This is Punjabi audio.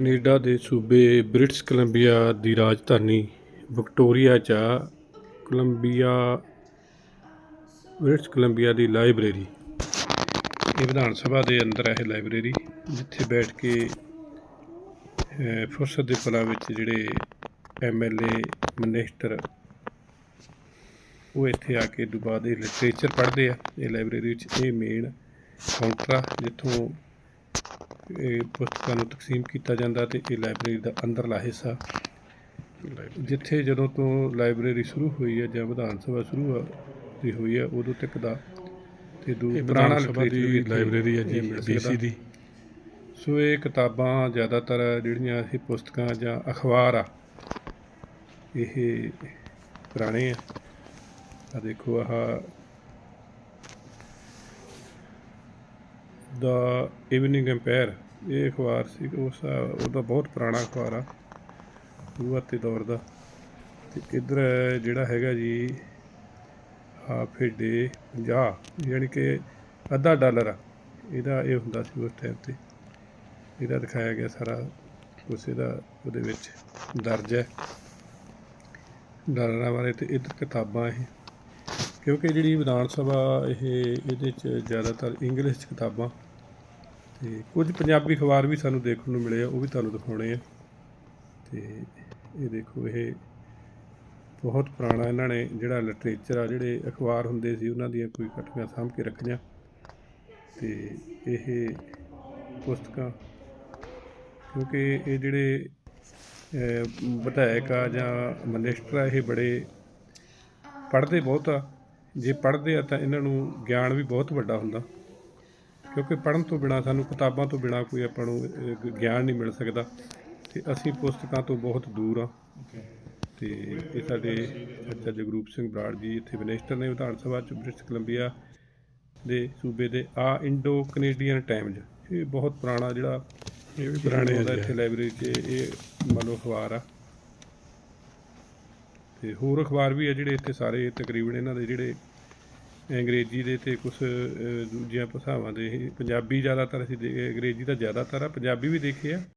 ਕੈਨੇਡਾ ਦੇ ਸੂਬੇ ਬ੍ਰਿਟਿਸ਼ ਕੋਲੰਬੀਆ ਦੀ ਰਾਜਧਾਨੀ ਵਿਕਟੋਰੀਆ 'ਚ ਆ। ਕੋਲੰਬੀਆ, ਬ੍ਰਿਟਿਸ਼ ਕੋਲੰਬੀਆ ਦੀ ਲਾਇਬ੍ਰੇਰੀ। ਇਹ ਵਿਧਾਨ ਸਭਾ ਦੇ ਅੰਦਰ ਹੈ ਇਹ ਲਾਇਬ੍ਰੇਰੀ, ਜਿੱਥੇ ਬੈਠ ਕੇ ਫੁਰਸਤ ਦੇ ਪਲਾਂ ਵਿੱਚ ਜਿਹੜੇ ਐਮਐਲਏ ਮਨਿਸਟਰ, ਉਹ ਇੱਥੇ ਆ ਕੇ ਦੁਬਾਰਾ ਦੇ ਲਿਟਰੇਚਰ ਪੜ੍ਹਦੇ ਆ। ਇਹ ਲਾਇਬ੍ਰੇਰੀ ਵਿੱਚ ਇਹ ਮੇਨ ਕਾਊਂਟਰ ਜਿੱਥੋਂ ਪੁਸਤਕਾਂ ਨੂੰ ਤਕਸੀਮ ਕੀਤਾ ਜਾਂਦਾ ਤੇ ਇਹ ਲਾਇਬ੍ਰੇਰੀ ਦਾ ਅੰਦਰਲਾ ਹਿੱਸਾ। ਜਿੱਥੇ ਜਦੋਂ ਤੋਂ ਲਾਇਬ੍ਰੇਰੀ ਸ਼ੁਰੂ ਹੋਈ ਹੈ ਜਾਂ ਵਿਧਾਨ ਸਭਾ ਸ਼ੁਰੂ ਹੋਈ ਹੋਈ ਹੈ ਉਦੋਂ ਤੱਕ ਦਾ ਤੇ ਦੂ ਇਹ ਪੁਰਾਣਾ ਇੱਥੇ ਲਾਇਬ੍ਰੇਰੀ ਹੈ ਜੀ ਇਹ ਸਕਦਾ। ਦੀ। ਸੋ ਇਹ ਕਿਤਾਬਾਂ ਜ਼ਿਆਦਾਤਰ ਜਿਹੜੀਆਂ ਇਹ ਪੁਸਤਕਾਂ ਜਾਂ ਅਖਬਾਰ ਆ ਇਹ ਪੁਰਾਣੇ ਆ। ਆ ਦੇਖੋ ਆਹ ਦਾ ਇਵਨਿੰਗ ਐਮਪਾਇਰ ਇਹ ਅਖਬਾਰ ਸੀ ਉਸ ਉਹਦਾ ਬਹੁਤ ਪੁਰਾਣਾ ਅਖਬਾਰ ਆ ਸ਼ੁਰੂਆਤੀ ਦੌਰ ਦਾ। ਤੇ ਇਧਰ ਜਿਹੜਾ ਹੈਗਾ ਜੀ ਹਾਫੇ ਡੇ 50 ਯਾਨੀ ਕਿ ਅੱਧਾ ਡਾਲਰ ਆ। ਇਹਦਾ ਇਹ ਹੁੰਦਾ ਸੀ ਉਸ ਟਾਈਮ ਤੇ। ਇਹਦਾ ਦਿਖਾਇਆ ਗਿਆ ਸਾਰਾ ਕੁਛ, ਇਹਦਾ ਉਹਦੇ ਵਿੱਚ ਦਰਜ ਹੈ। ਡਾਲਰਾਂ ਬਾਰੇ ਤੇ ਇੱਧਰ ਕਿਤਾਬਾਂ ਇਹ। ਕਿਉਂਕਿ ਜਿਹੜੀ ਵਿਧਾਨ ਸਭਾ ਇਹ, ਇਹਦੇ ਚ ਜ਼ਿਆਦਾਤਰ ਇੰਗਲਿਸ਼ 'ਚ ਕਿਤਾਬਾਂ। ਤੇ ਕੁਝ ਪੰਜਾਬੀ ਅਖਬਾਰ ਵੀ ਸਾਨੂੰ ਦੇਖਣ ਨੂੰ ਮਿਲੇ ਆ, ਉਹ ਵੀ ਤੁਹਾਨੂੰ ਦਿਖਾਉਣੇ ਆ। ਤੇ ਇਹ ਦੇਖੋ, ਇਹ ਬਹੁਤ ਪੁਰਾਣਾ ਇਹਨਾਂ ਨੇ ਜਿਹੜਾ ਲਿਟਰੇਚਰ ਆ, ਜਿਹੜੇ ਅਖਬਾਰ ਹੁੰਦੇ ਸੀ, ਉਹਨਾਂ ਦੀਆਂ ਕੋਈ ਕਟੀਆਂ ਸਾਂਭ ਕੇ ਰੱਖੀਆਂ। ਤੇ ਇਹ ਪੁਸਤਕਾਂ, ਕਿਉਂਕਿ ਇਹ ਜਿਹੜੇ ਵਿਧਾਇਕ ਆ ਜਾਂ ਮਨਿਸਟਰ ਆ, ਇਹ ਬੜੇ ਪੜ੍ਹਦੇ ਬਹੁਤ ਆ। ਜੇ ਪੜ੍ਹਦੇ ਆ ਤਾਂ ਇਹਨਾਂ ਨੂੰ ਗਿਆਨ ਵੀ ਬਹੁਤ ਵੱਡਾ ਹੁੰਦਾ। ਕਿਉਂਕਿ ਪੜ੍ਹਨ ਤੋਂ ਬਿਨਾ, ਸਾਨੂੰ ਕਿਤਾਬਾਂ ਤੋਂ ਬਿਨਾ ਕੋਈ ਆਪਾਂ ਨੂੰ ਗਿਆਨ ਨਹੀਂ ਮਿਲ ਸਕਦਾ। ਤੇ ਅਸੀਂ ਪੁਸਤਕਾਂ ਤੋਂ ਬਹੁਤ ਦੂਰ ਆ ਤੇ ਇਹ ਸਾਡੇ ਚਾਚਾ ਜਗਰੂਪ ਸਿੰਘ ਬਰਾੜ ਜੀ ਇੱਥੇ ਮਿਨਿਸਟਰ ਨੇ ਵਿਧਾਨ ਸਭਾ ਚ ਬ੍ਰਿਟਿਸ਼ ਕੋਲੰਬੀਆ ਦੇ ਸੂਬੇ ਦੇ, ਆ ਇੰਡੋ ਕੈਨੇਡੀਅਨ ਟਾਈਮਜ਼। ਇਹ ਬਹੁਤ ਪੁਰਾਣਾ ਜਿਹੜਾ, ਇਹ ਵੀ ਪੁਰਾਣੇ ਆ ਦਾ ਇੱਥੇ ਲਾਇਬ੍ਰੇਰੀ 'ਚ ਇਹ ਮੰਨ ਲਓ ਅਖਬਾਰ ਆ। ਤੇ ਹੋਰ ਅਖਬਾਰ ਵੀ ਆ ਜਿਹੜੇ ਇੱਥੇ ਸਾਰੇ, ਤਕਰੀਬਨ ਇਹਨਾਂ ਦੇ ਜਿਹੜੇ ਅੰਗਰੇਜ਼ੀ ਦੇ ਤੇ ਕੁਝ ਦੂਜੀਆਂ ਭਾਸ਼ਾਵਾਂ ਦੇ ਇਹ ਪੰਜਾਬੀ ਜ਼ਿਆਦਾਤਰ ਅਸੀਂ ਦੇ- ਅੰਗਰੇਜ਼ੀ ਤਾਂ ਜ਼ਿਆਦਾਤਰ ਆ, ਪੰਜਾਬੀ ਵੀ ਦੇਖੇ ਆ।